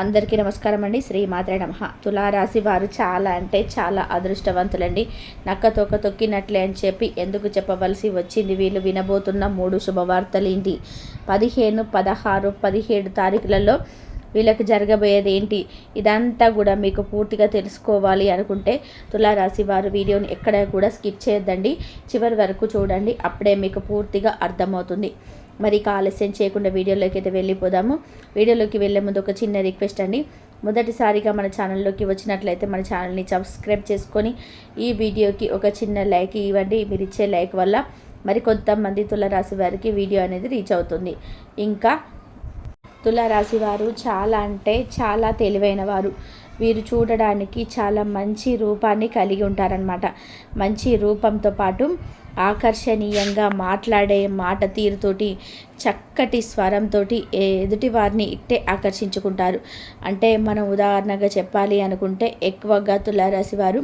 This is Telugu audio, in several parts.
అందరికీ నమస్కారం అండి. శ్రీ మాత్రే నమ. తులారాశి వారు చాలా అంటే చాలా అదృష్టవంతులండి. నక్క తొక్క తొక్కినట్లే అని చెప్పి ఎందుకు చెప్పవలసి వచ్చింది? వీళ్ళు వినబోతున్న మూడు శుభవార్తలు ఏంటి? పదిహేను పదహారు పదిహేడు తారీఖులలో వీళ్ళకి జరగబోయేది ఏంటి? ఇదంతా కూడా మీకు పూర్తిగా తెలుసుకోవాలి అనుకుంటే తులారాశి వారు వీడియోని ఎక్కడ కూడా స్కిప్ చేయొద్దండి. చివరి వరకు చూడండి. అప్పుడే మీకు పూర్తిగా అర్థమవుతుంది. మరి ఇక ఆలస్యం చేయకుండా వీడియోలోకి అయితే వెళ్ళిపోదాము. వీడియోలోకి వెళ్ళే ముందు ఒక చిన్న రిక్వెస్ట్ అండి. మొదటిసారిగా మన ఛానల్లోకి వచ్చినట్లయితే మన ఛానల్ని సబ్స్క్రైబ్ చేసుకొని ఈ వీడియోకి ఒక చిన్న లైక్ ఇవ్వండి. మీరు ఇచ్చే లైక్ వల్ల మరి కొంతమంది తులరాశి వారికి వీడియో అనేది రీచ్ అవుతుంది. ఇంకా తులారాశి వారు చాలా అంటే చాలా తెలివైన వారు. వీరు చూడడానికి చాలా మంచి రూపాన్ని కలిగి ఉంటారనమాట మంచి రూపంతో పాటు ఆకర్షణీయంగా మాట్లాడే మాట తీరుతోటి చక్కటి స్వరంతో ఎదుటి వారిని ఇట్టే ఆకర్షించుకుంటారు. అంటే మనం ఉదాహరణగా చెప్పాలి అనుకుంటే ఎక్కువగా తులారాశి వారు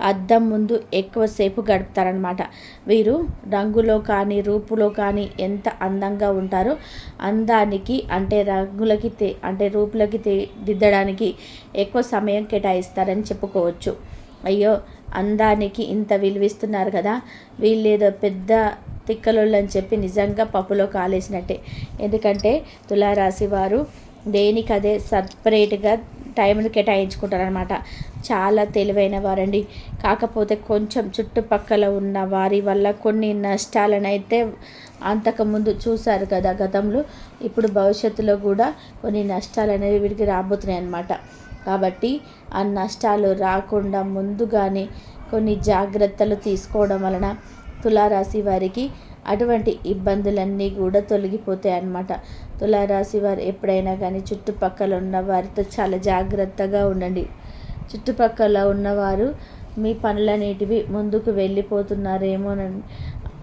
అద్దం ముందు ఎక్కువసేపు గడుపుతారనమాట వీరు రంగులో కానీ రూపులో కానీ ఎంత అందంగా ఉంటారో అందానికి అంటే రంగులకి తే అంటే రూపులకి తే దిద్దడానికి ఎక్కువ సమయం కేటాయిస్తారని చెప్పుకోవచ్చు. అయ్యో అందానికి ఇంత విలువిస్తున్నారు కదా. వీళ్ళేదో పెద్ద తిక్కలోళ్ళు అని చెప్పి నిజంగా పప్పులో కాలేసినట్టే. ఎందుకంటే తులారాశి వారు దేనికదే సపరేట్గా టైంను కేటాయించుకుంటారనమాట చాలా తెలివైన వారండి కాకపోతే కొంచెం చుట్టుపక్కల ఉన్న వారి వల్ల కొన్ని నష్టాలనైతే అంతకుముందు చూశారు కదా గతంలో. ఇప్పుడు భవిష్యత్తులో కూడా కొన్ని నష్టాలు అనేవి వీడికి రాబోతున్నాయి అన్నమాట కాబట్టి ఆ నష్టాలు రాకుండా ముందుగానే కొన్ని జాగ్రత్తలు తీసుకోవడం వలన తులారాశి వారికి అటువంటి ఇబ్బందులన్నీ కూడా తొలగిపోతాయి అన్నమాట. తులారాశి వారు ఎప్పుడైనా కానీ చుట్టుపక్కల ఉన్న వారితో చాలా జాగ్రత్తగా ఉండండి. చుట్టుపక్కల ఉన్నవారు మీ పనులనేటివి ముందుకు వెళ్ళిపోతున్నారేమోనని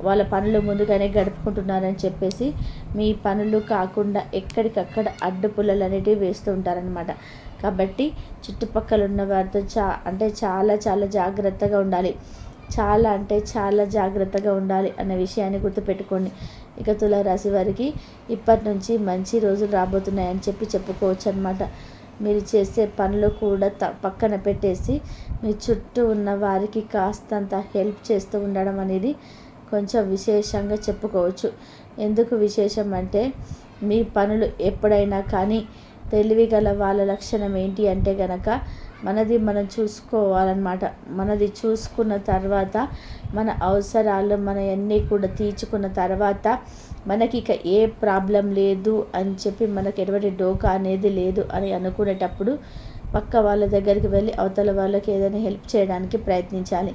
వాళ్ళ పనులు ముందుగానే గడుపుకుంటున్నారని చెప్పేసి మీ పనులు కాకుండా ఎక్కడికక్కడ అడ్డుపుల్లలు అనేటివి వేస్తూ ఉంటారనమాట కాబట్టి చుట్టుపక్కల ఉన్న వారితో చా అంటే చాలా చాలా జాగ్రత్తగా ఉండాలి. చాలా అంటే చాలా జాగ్రత్తగా ఉండాలి అన్న విషయాన్ని గుర్తుపెట్టుకోండి. ఇక తులారాశి వారికి ఇప్పటి నుంచి మంచి రోజులు రాబోతున్నాయని చెప్పి చెప్పుకోవచ్చు అనమాట మీరు చేసే పనులు కూడా త పక్కన పెట్టేసి మీ చుట్టూ ఉన్న వారికి కాస్తంత హెల్ప్ చేస్తూ ఉండడం అనేది కొంచెం విశేషంగా చెప్పుకోవచ్చు. ఎందుకు విశేషం అంటే మీ పనులు ఎప్పుడైనా కానీ తెలివి గల వాళ్ళ లక్షణం ఏంటి అంటే గనక మనది మనం చూసుకోవాలన్నమాట. మనది చూసుకున్న తర్వాత మన అవసరాలు మన అన్నీ కూడా తీర్చుకున్న తర్వాత మనకి ఇక ఏ ప్రాబ్లం లేదు అని చెప్పి మనకి ఎటువంటి డోకా అనేది లేదు అని అనుకునేటప్పుడు పక్క వాళ్ళ దగ్గరికి వెళ్ళి అవతల వాళ్ళకి ఏదైనా హెల్ప్ చేయడానికి ప్రయత్నించాలి.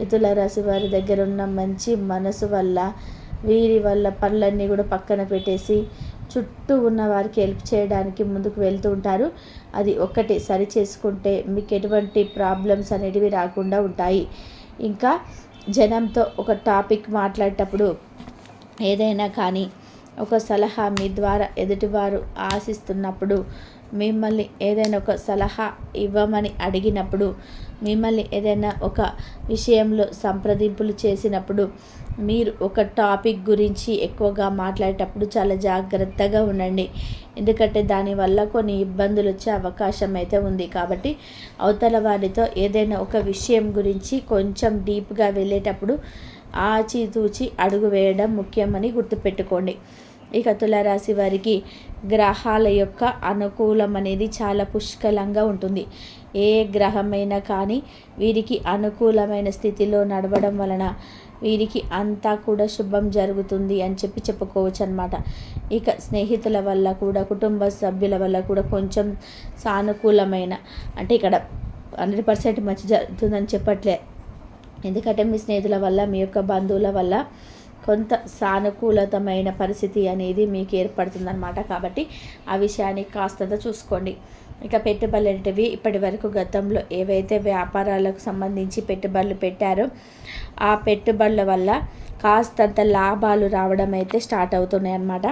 ఇతుల రాశి వారి దగ్గర ఉన్న మంచి మనసు వల్ల వీరి వల్ల పనులన్నీ కూడా పక్కన పెట్టేసి చుట్టూ ఉన్న వారికి హెల్ప్ చేయడానికి ముందుకు వెళ్తూ ఉంటారు. అది ఒక్కటి సరి చేసుకుంటే మీకు ఎటువంటి ప్రాబ్లమ్స్ అనేటివి రాకుండా ఉంటాయి. ఇంకా జనంతో ఒక టాపిక్ మాట్లాడేటప్పుడు ఏదైనా కానీ ఒక సలహా మీ ద్వారా ఎదుటివారు ఆశిస్తున్నప్పుడు మిమ్మల్ని ఏదైనా ఒక సలహా ఇవ్వమని అడిగినప్పుడు మిమ్మల్ని ఏదైనా ఒక విషయంలో సంప్రదింపులు చేసినప్పుడు మీరు ఒక టాపిక్ గురించి ఎక్కువగా మాట్లాడేటప్పుడు చాలా జాగ్రత్తగా ఉండండి. ఎందుకంటే దానివల్ల కొన్ని ఇబ్బందులు వచ్చే అవకాశం అయితే ఉంది. కాబట్టి అవతల వారితో ఏదైనా ఒక విషయం గురించి కొంచెం డీప్గా వెళ్ళేటప్పుడు ఆచితూచి అడుగు వేయడం ముఖ్యమని గుర్తుపెట్టుకోండి. ఇక తులారాశి వారికి గ్రహాల యొక్క అనుకూలం అనేది చాలా పుష్కలంగా ఉంటుంది. ఏ గ్రహమైనా కానీ వీరికి అనుకూలమైన స్థితిలో నడవడం వలన వీరికి అంతా కూడా శుభం జరుగుతుంది అని చెప్పి చెప్పుకోవచ్చు అనమాట ఇక స్నేహితుల వల్ల కూడా కుటుంబ సభ్యుల వల్ల కూడా కొంచెం సానుకూలమైన అంటే ఇక్కడ హండ్రెడ్ పర్సెంట్ మంచి జరుగుతుందని చెప్పట్లే. ఎందుకంటే మీ స్నేహితుల వల్ల మీ యొక్క బంధువుల వల్ల కొంత సానుకూలతమైన పరిస్థితి అనేది మీకు ఏర్పడుతుందన్నమాట. కాబట్టి ఆ విషయాన్ని కాస్తంత చూసుకోండి. ఇక పెట్టుబడులు అనేటివి ఇప్పటి వరకు గతంలో ఏవైతే వ్యాపారాలకు సంబంధించి పెట్టుబడులు పెట్టారో ఆ పెట్టుబడుల వల్ల కాస్తంత లాభాలు రావడం అయితే స్టార్ట్ అవుతున్నాయి అన్నమాట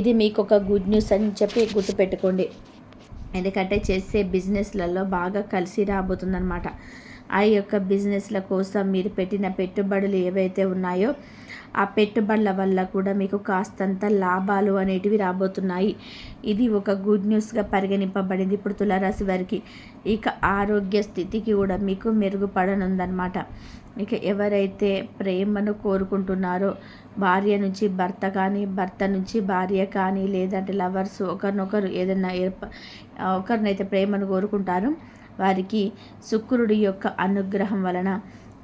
ఇది మీకు ఒక గుడ్ న్యూస్ అని చెప్పి గుర్తుపెట్టుకోండి. ఎందుకంటే చేసే బిజినెస్లలో బాగా కలిసి రాబోతుందన్నమాట. ఆ యొక్క బిజినెస్ల కోసం మీరు పెట్టిన పెట్టుబడులు ఏవైతే ఉన్నాయో ఆ పెట్టుబడుల వల్ల కూడా మీకు కాస్తంత లాభాలు అనేటివి రాబోతున్నాయి. ఇది ఒక గుడ్ న్యూస్గా పరిగణింపబడింది ఇప్పుడు తులారాశి వారికి. ఇక ఆరోగ్య స్థితికి కూడా మీకు మెరుగుపడనుందనమాట ఇక ఎవరైతే ప్రేమను కోరుకుంటున్నారో భార్య నుంచి భర్త కానీ భర్త నుంచి భార్య కానీ లేదంటే లవర్స్ ఒకరినొకరు ఏదైనా ఏర్ప ఒకరినైతే ప్రేమను కోరుకుంటారో వారికి శుక్రుడి యొక్క అనుగ్రహం వలన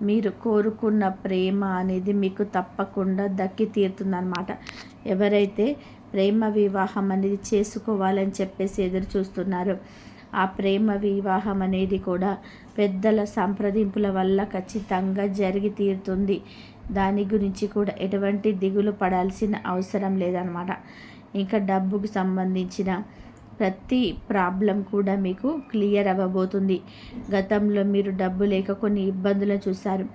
మీరు కోరుకున్న ప్రేమ అనేది మీకు తప్పకుండా దక్కి తీరుతుందన్నమాట. ఎవరైతే ప్రేమ వివాహం అనేది చేసుకోవాలని చెప్పేసి ఎదురు చూస్తున్నారు ఆ ప్రేమ వివాహం అనేది కూడా పెద్దల సంప్రదింపుల వల్ల ఖచ్చితంగా జరిగి తీరుతుంది. దాని గురించి కూడా ఎటువంటి దిగులు పడాల్సిన అవసరం లేదనమాట ఇంకా డబ్బుకు సంబంధించిన ప్రతి ప్రాబ్లం కూడా మీకు క్లియర్ అవ్వబోతుంది. గతంలో మీరు డబ్బు లేక కొన్ని ఇబ్బందులను చూశారు.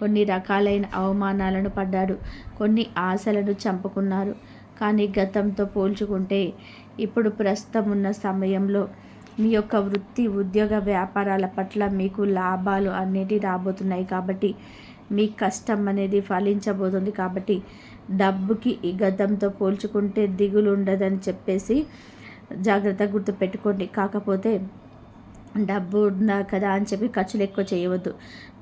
కొన్ని రకాలైన అవమానాలను పడ్డారు. కొన్ని ఆశలను చంపుకున్నారు. కానీ గతంతో పోల్చుకుంటే ఇప్పుడు ప్రస్తుతం ఉన్న సమయంలో మీ యొక్క వృత్తి ఉద్యోగ వ్యాపారాల పట్ల మీకు లాభాలు అన్నిటి రాబోతున్నాయి కాబట్టి మీ కష్టం అనేది ఫలించబోతుంది కాబట్టి డబ్బుకి ఈ గతంతో పోల్చుకుంటే దిగులు ఉండదని చెప్పేసి జాగ్రత్తగా గుర్తుపెట్టుకోండి. కాకపోతే డబ్బు ఉందా కదా అని చెప్పి ఖర్చులు ఎక్కువ చేయవద్దు.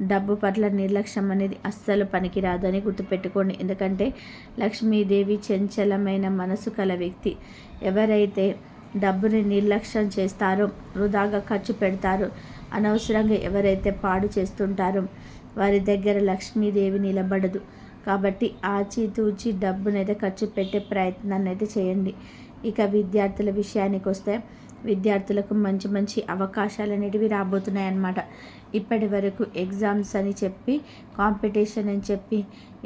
డబ్బు పట్ల నిర్లక్ష్యం అనేది అస్సలు పనికిరాదు అని గుర్తుపెట్టుకోండి. ఎందుకంటే లక్ష్మీదేవి చంచలమైన మనసు కల వ్యక్తి. ఎవరైతే డబ్బుని నిర్లక్ష్యం చేస్తారో వృధాగా ఖర్చు పెడతారో అనవసరంగా ఎవరైతే పాడు చేస్తుంటారో వారి దగ్గర లక్ష్మీదేవి నిలబడదు. కాబట్టి ఆచితూచి డబ్బునైతే ఖర్చు పెట్టే ప్రయత్నాన్ని అయితే చేయండి. ఇక విద్యార్థుల విషయానికి వస్తే విద్యార్థులకు మంచి మంచి అవకాశాలు అనేటివి రాబోతున్నాయి అన్నమాట ఇప్పటి వరకు ఎగ్జామ్స్ అని చెప్పి కాంపిటీషన్ అని చెప్పి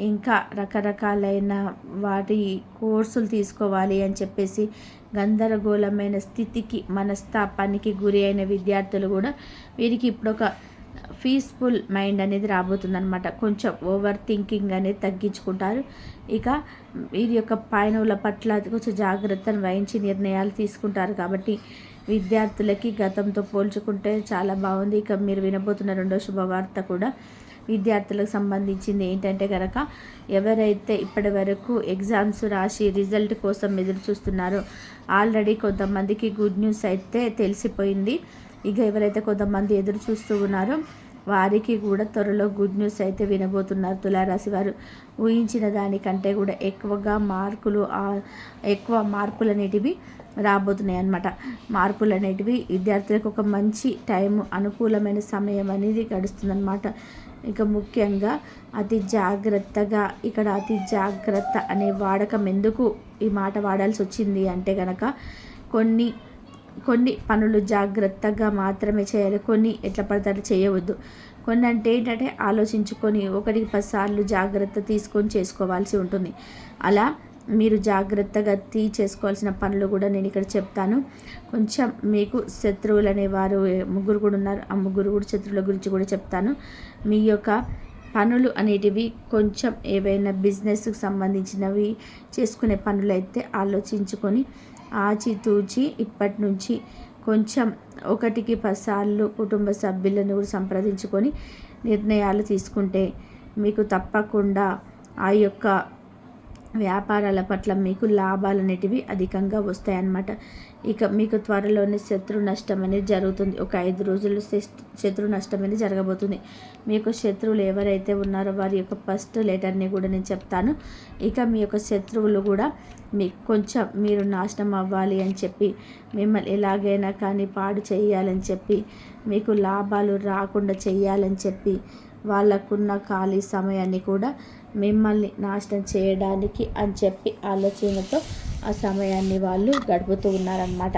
ఇంకా రకరకాలైన వాటి కోర్సులు తీసుకోవాలి అని చెప్పేసి గందరగోళమైన స్థితికి మనస్తాపానికి గురి అయిన విద్యార్థులు కూడా వీరికి ఇప్పుడు ఒక పీస్ఫుల్ మైండ్ అనేది రాబోతుందనమాట కొంచెం ఓవర్ థింకింగ్ అనేది తగ్గించుకుంటారు. ఇక వీరి యొక్క పైనవుల పట్ల కొంచెం జాగ్రత్తను వహించి నిర్ణయాలు తీసుకుంటారు కాబట్టి విద్యార్థులకి గతంతో పోల్చుకుంటే చాలా బాగుంది. ఇక మీరు వినబోతున్న రెండో శుభవార్త కూడా విద్యార్థులకు సంబంధించింది ఏంటంటే కనుక ఎవరైతే ఇప్పటి వరకు ఎగ్జామ్స్ రాసి రిజల్ట్ కోసం ఎదురు చూస్తున్నారో ఆల్రెడీ కొంతమందికి గుడ్ న్యూస్ అయితే తెలిసిపోయింది. ఇక ఎవరైతే కొంతమంది ఎదురు చూస్తూ ఉన్నారో వారికి కూడా త్వరలో గుడ్ న్యూస్ అయితే వినబోతున్నారు తులారాశి వారు. ఊహించిన దానికంటే కూడా ఎక్కువగా మార్కులు ఎక్కువ మార్పులు అనేటివి రాబోతున్నాయి అన్నమాట మార్పులు అనేటివి విద్యార్థులకు ఒక మంచి టైం అనుకూలమైన సమయం అనేది గడుస్తుందన్నమాట. ఇక ముఖ్యంగా అతి జాగ్రత్తగా ఇక్కడ అతి జాగ్రత్త అనే వాడకం ఎందుకు ఈ మాట వాడాల్సి వచ్చింది అంటే కనుక కొన్ని కొన్ని పనులు జాగ్రత్తగా మాత్రమే చేయాలి కొన్ని ఎట్లా పడతారు చేయవద్దు. కొన్ని అంటే ఏంటంటే ఆలోచించుకొని ఒకటికి పదిసార్లు జాగ్రత్త తీసుకొని చేసుకోవాల్సి ఉంటుంది. అలా మీరు జాగ్రత్తగా తీ చేసుకోవాల్సిన పనులు కూడా నేను ఇక్కడ చెప్తాను. కొంచెం మీకు శత్రువులు అనేవారు ముగ్గురు కూడా ఉన్నారు. ఆ ముగ్గురు కూడా శత్రువుల గురించి కూడా చెప్తాను. మీ యొక్క పనులు అనేటివి కొంచెం ఏవైనా బిజినెస్కి సంబంధించినవి చేసుకునే పనులు అయితే ఆలోచించుకొని ఆచితూచి ఇప్పటి నుంచి కొంచెం ఒకటికి పదిసార్లు కుటుంబ సభ్యులను కూడా సంప్రదించుకొని నిర్ణయాలు తీసుకుంటే మీకు తప్పకుండా ఆ యొక్క వ్యాపారాల పట్ల మీకు లాభాలు అనేటివి అధికంగా వస్తాయన్నమాట. ఇక మీకు త్వరలోనే శత్రు నష్టం అనేది జరుగుతుంది. ఒక ఐదు రోజులు శత్రు నష్టం అనేది జరగబోతుంది. మీకు శత్రువులు ఎవరైతే ఉన్నారో వారి యొక్క ఫస్ట్ లెటర్ని కూడా నేను చెప్తాను. ఇక మీ యొక్క శత్రువులు కూడా మీకు కొంచెం మీరు నాశనం అవ్వాలి అని చెప్పి మిమ్మల్ని ఎలాగైనా కానీ పాడు చేయాలని చెప్పి మీకు లాభాలు రాకుండా చేయాలని చెప్పి వాళ్ళకున్న ఖాళీ సమయాన్ని కూడా మిమ్మల్ని నాశనం చేయడానికి అని చెప్పి ఆలోచనతో ఆ సమయాన్ని వాళ్ళు గడుపుతూ ఉన్నారనమాట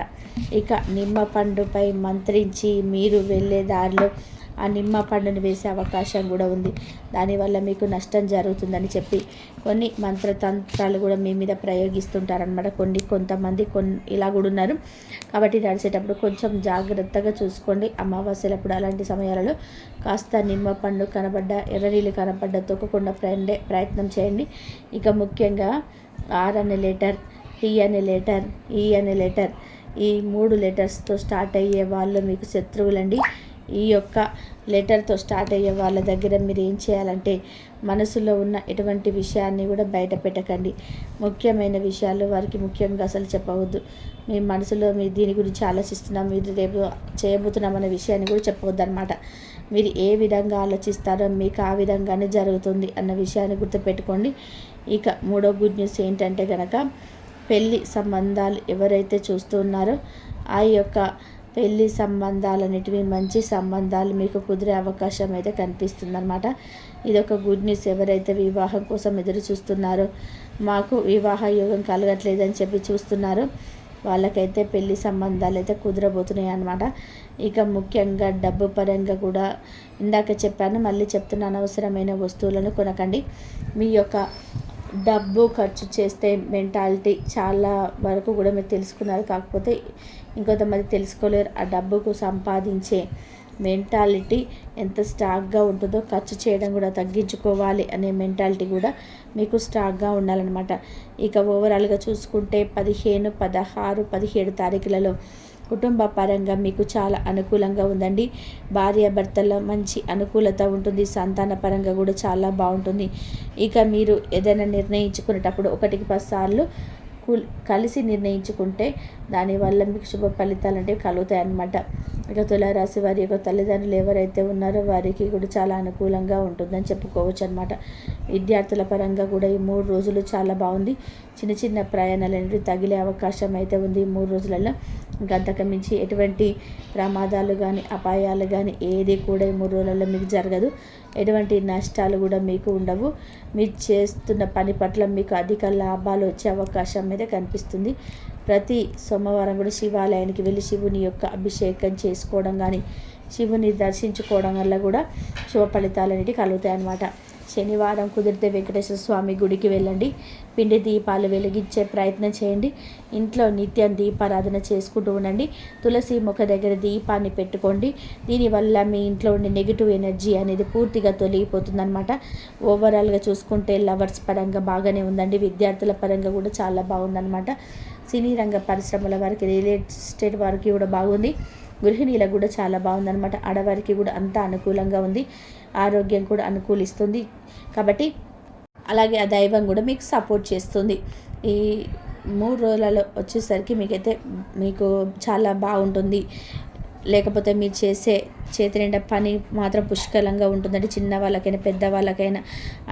ఇక నిమ్మ పండుపై మంత్రించి మీరు వెళ్ళే దారిలో ఆ నిమ్మ పండుని వేసే అవకాశం కూడా ఉంది. దానివల్ల మీకు నష్టం జరుగుతుందని చెప్పి కొన్ని మంత్రతంత్రాలు కూడా మీ మీద ప్రయోగిస్తుంటారనమాట కొన్ని కొంతమంది కొన్ని ఇలా కూడా ఉన్నారు. కాబట్టి నడిచేటప్పుడు కొంచెం జాగ్రత్తగా చూసుకోండి. అమావాస్యలప్పుడు అలాంటి సమయాలలో కాస్త నిమ్మ పండు కనబడ్డ ఎర్రనీళ్ళు కనబడ్డ తొక్కకుండా ఫ్రెండే ప్రయత్నం చేయండి. ఇక ముఖ్యంగా ఆర్ అనే లెటర్ టీ అనే లెటర్ ఈ అనే లెటర్ ఈ మూడు లెటర్స్తో స్టార్ట్ అయ్యే వాళ్ళు మీకు శత్రువులండి. ఈ యొక్క లెటర్తో స్టార్ట్ అయ్యే వాళ్ళ దగ్గర మీరు ఏం చేయాలంటే మనసులో ఉన్న ఎటువంటి విషయాన్ని కూడా బయట పెట్టకండి. ముఖ్యమైన విషయాలు వారికి ముఖ్యంగా అసలు చెప్పవద్దు. మీ మనసులో మీ దీని గురించి ఆలోచిస్తున్నాం మీరు రేపు చేయబోతున్నాం అనే విషయాన్ని కూడా చెప్పవద్దు అనమాట మీరు ఏ విధంగా ఆలోచిస్తారో మీకు ఆ విధంగానే జరుగుతుంది అన్న విషయాన్ని గుర్తుపెట్టుకోండి. ఇక మూడో గుడ్ న్యూస్ ఏంటంటే కనుక పెళ్ళి సంబంధాలు ఎవరైతే చూస్తున్నారో ఆ యొక్క పెళ్ళి సంబంధాలు అనేటివి మంచి సంబంధాలు మీకు కుదిరే అవకాశం అయితే కనిపిస్తుందన్నమాట. ఇది ఒక గుడ్ న్యూస్. ఎవరైతే వివాహం కోసం ఎదురు చూస్తున్నారో మాకు వివాహ యోగం కలగట్లేదని చెప్పి చూస్తున్నారో. వాళ్ళకైతే పెళ్ళి సంబంధాలు అయితే కుదరబోతున్నాయి అనమాట ఇక ముఖ్యంగా డబ్బు పరంగా కూడా ఇందాక చెప్పాను మళ్ళీ చెప్తున్న అనవసరమైన వస్తువులను కొనకండి. మీ యొక్క డబ్బు ఖర్చు చేస్తే మెంటాలిటీ చాలా వరకు కూడా మీరు తెలుసుకున్నారు. కాకపోతే ఇంకొంతమంది తెలుసుకోలేరు. ఆ డబ్బుకు సంపాదించే మెంటాలిటీ ఎంత స్ట్రాంగ్గా ఉంటుందో ఖర్చు చేయడం కూడా తగ్గించుకోవాలి అనే మెంటాలిటీ కూడా మీకు స్ట్రాంగ్గా ఉండాలన్నమాట. ఇక ఓవరాల్గా చూసుకుంటే పదిహేను పదహారు పదిహేడు తారీఖులలో కుటుంబ పరంగా మీకు చాలా అనుకూలంగా ఉందండి. భార్యాభర్తల మంచి అనుకూలత ఉంటుంది. సంతాన పరంగా కూడా చాలా బాగుంటుంది. ఇక మీరు ఏదైనా నిర్ణయించుకునేటప్పుడు ఒకటికి పది సార్లు కలిసి నిర్ణయించుకుంటే దానివల్ల మీకు శుభ ఫలితాలు అనేవి కలుగుతాయి అన్నమాట ఇక తులారాశి వారి యొక్క తల్లిదండ్రులు ఎవరైతే ఉన్నారో వారికి కూడా చాలా అనుకూలంగా ఉంటుందని చెప్పుకోవచ్చు అనమాట విద్యార్థుల పరంగా కూడా ఈ మూడు రోజులు చాలా బాగుంది. చిన్న చిన్న ప్రయాణాలు అనేవి తగిలే అవకాశం అయితే ఉంది ఈ మూడు రోజులలో గంతకు మించి ఎటువంటి ప్రమాదాలు కానీ అపాయాలు కానీ ఏది కూడా ఈ మూడు రోజులలో మీకు జరగదు. ఎటువంటి నష్టాలు కూడా మీకు ఉండవు. మీరు చేస్తున్న పని పట్ల మీకు అధిక లాభాలు వచ్చే అవకాశం మీద కనిపిస్తుంది. ప్రతి సోమవారం కూడా శివాలయానికి వెళ్ళి శివుని యొక్క అభిషేకం చేసుకోవడం కానీ శివుని దర్శించుకోవడం వల్ల కూడా శుభ ఫలితాలు అనేవి కలుగుతాయి అన్నమాట శనివారం కుదిరితే వెంకటేశ్వర స్వామి గుడికి వెళ్ళండి. పిండి దీపాలు వెలిగించే ప్రయత్నం చేయండి. ఇంట్లో నిత్యం దీపారాధన చేసుకుంటూ ఉండండి. తులసి ముఖ దగ్గర దీపాన్ని పెట్టుకోండి. దీనివల్ల మీ ఇంట్లో ఉండే నెగిటివ్ ఎనర్జీ అనేది పూర్తిగా తొలగిపోతుందన్నమాట. ఓవరాల్గా చూసుకుంటే లవర్స్ పరంగా బాగానే ఉందండి. విద్యార్థుల పరంగా కూడా చాలా బాగుందన్నమాట. సినీ రంగ పరిశ్రమల వారికి రియల్ ఎస్టేట్ వారికి కూడా బాగుంది. గృహిణీలకు కూడా చాలా బాగుందన్నమాట. ఆడవారికి కూడా అంతా అనుకూలంగా ఉంది. ఆరోగ్యం కూడా అనుకూలిస్తుంది. కాబట్టి అలాగే ఆ దైవం కూడా మీకు సపోర్ట్ చేస్తుంది. ఈ మూడు రోజులలో వచ్చేసరికి మీకైతే మీకు చాలా బాగుంటుంది. లేకపోతే మీరు చేసే చేతి నిండా పని మాత్రం పుష్కలంగా ఉంటుందండి. చిన్న వాళ్ళకైనా పెద్ద వాళ్ళకైనా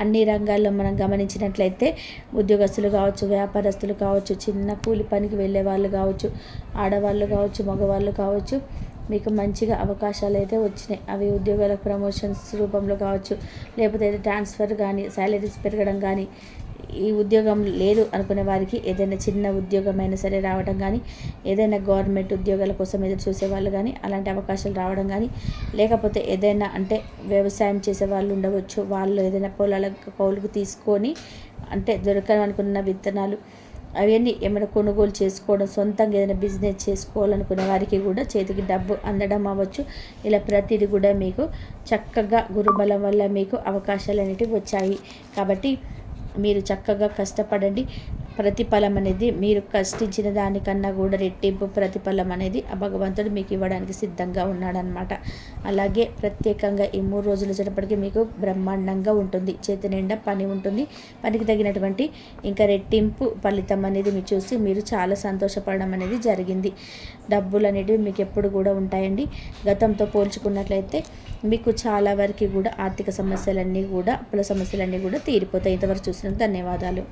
అన్ని రంగాల్లో మనం గమనించినట్లయితే ఉద్యోగస్తులు కావచ్చు వ్యాపారస్తులు కావచ్చు చిన్న కూలి పనికి వెళ్ళే వాళ్ళు కావచ్చు ఆడవాళ్ళు కావచ్చు మగవాళ్ళు కావచ్చు మీకు మంచిగా అవకాశాలు అయితే వచ్చినాయి. అవి ఉద్యోగాల ప్రమోషన్స్ రూపంలో కావచ్చు లేకపోతే ట్రాన్స్ఫర్ కానీ శాలరీస్ పెరగడం కానీ ఈ ఉద్యోగం లేదు అనుకునే వారికి ఏదైనా చిన్న ఉద్యోగం అయినా సరే రావడం కానీ ఏదైనా గవర్నమెంట్ ఉద్యోగాల కోసం ఎదురు చూసే వాళ్ళు కానీ అలాంటి అవకాశాలు రావడం కానీ లేకపోతే ఏదైనా అంటే వ్యవసాయం చేసే వాళ్ళు ఉండవచ్చు. వాళ్ళు ఏదైనా పొలాలకు కౌలుకు తీసుకొని అంటే దొరకాలనుకున్న విత్తనాలు అవన్నీ ఏమైనా కొనుగోలు చేసుకోవడం సొంతంగా ఏదైనా బిజినెస్ చేసుకోవాలనుకునే వారికి కూడా చేతికి డబ్బు అందడం అవ్వచ్చు. ఇలా ప్రతిదీ కూడా మీకు చక్కగా గురుబలం వల్ల మీకు అవకాశాలు అనేటివి వచ్చాయి. కాబట్టి మీరు చక్కగా కష్టపడండి. ప్రతిఫలం అనేది మీరు కష్టించిన దానికన్నా కూడా రెట్టింపు ప్రతిఫలం అనేది ఆ భగవంతుడు మీకు ఇవ్వడానికి సిద్ధంగా ఉన్నాడనమాట అలాగే ప్రత్యేకంగా ఈ మూడు రోజులు వచ్చేటప్పటికి మీకు బ్రహ్మాండంగా ఉంటుంది. చేతి నిండా పని ఉంటుంది. పనికి తగినటువంటి ఇంకా రెట్టింపు ఫలితం అనేది మీరు చూసి మీరు చాలా సంతోషపడడం అనేది జరిగింది. డబ్బులు అనేటివి మీకు ఎప్పుడు కూడా ఉంటాయండి. గతంతో పోల్చుకున్నట్లయితే మీకు చాలా వరకు కూడా ఆర్థిక సమస్యలన్నీ కూడా అప్పుల సమస్యలన్నీ కూడా తీరిపోతాయి. ఇంతవరకు చూసినందుకు ధన్యవాదాలు.